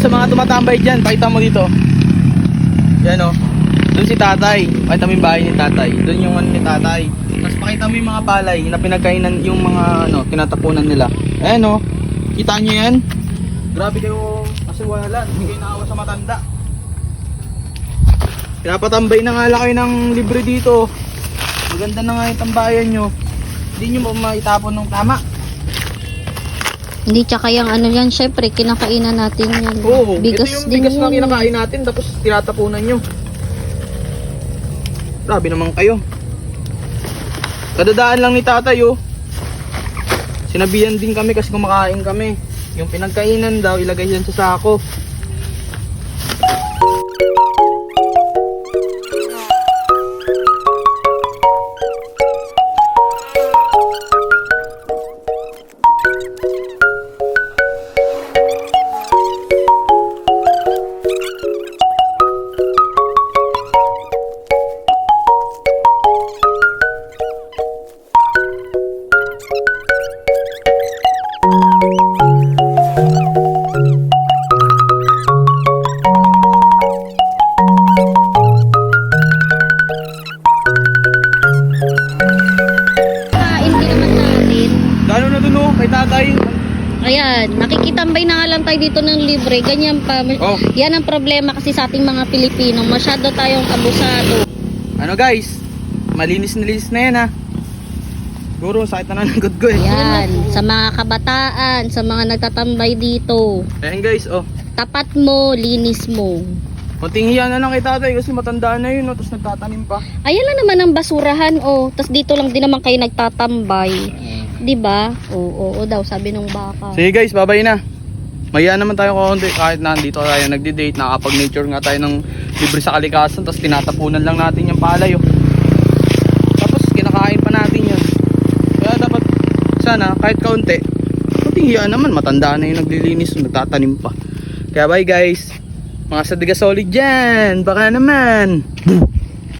sa mga tumatambay dyan, pakita mo dito. Yan o. Doon si tatay. Pakita mo yung bahay ni tatay. Doon yung ano ni tatay. Tapos pakita mo yung mga palay na pinagkainan yung mga ano, tinatapunan nila. Ayan o. Kita nyo yan? Grabe kayo kasi wala. Hindi kayo naawa sa matanda. Pinapatambay na nga lang kayo ng libre dito. Maganda na nga yung tambayan nyo. Hindi nyo maitapon ng tama? Hindi, tsaka yung ano yan, syempre, kinakainan natin yan. Oo, bigas ito yung din bigas na yan. kinakain natin tapos tinatapunan nyo. Grabe naman kayo. Kadadaan lang ni tatay oh. Sinabihan din kami kasi kumakain kami. Yung pinagkainan daw ilagay yan sa sako. Ayan, nakikitambay na nga lang tayo dito ng libre. Ganyan pa. Oh. Yan ang problema kasi sa ating mga Pilipino. Masyado tayong abusado. Ano guys? Malinis-linis na yan ha. Siguro sakit na ng good ko eh. Yan, sa mga kabataan, sa mga nagtatambay dito. Ayan guys, oh. Tapat mo, linis mo. Konting hiya na lang kay tatay kasi matanda na yun, oh, tapos nagtatanim pa. Ayan lang naman ang basurahan, oh. Tapos dito lang din naman kayo nagtatambay. 'Di ba? Oo, oo, daw, sabi nung baka. Sige guys, babay na. Maya naman tayo konti kahit nandito tayo nagdi-date, nakakapag-nature nga tayo ng libre sa kalikasan, tapos tinatapunan lang natin yung palay. Oh. Tapos kinakain pa natin yun. Kaya dapat sana kahit kaunti, konting hiya naman, matanda na yung naglilinis, nagtatanim pa. Kaya bye guys, mga sadiga solid dyan, baka naman.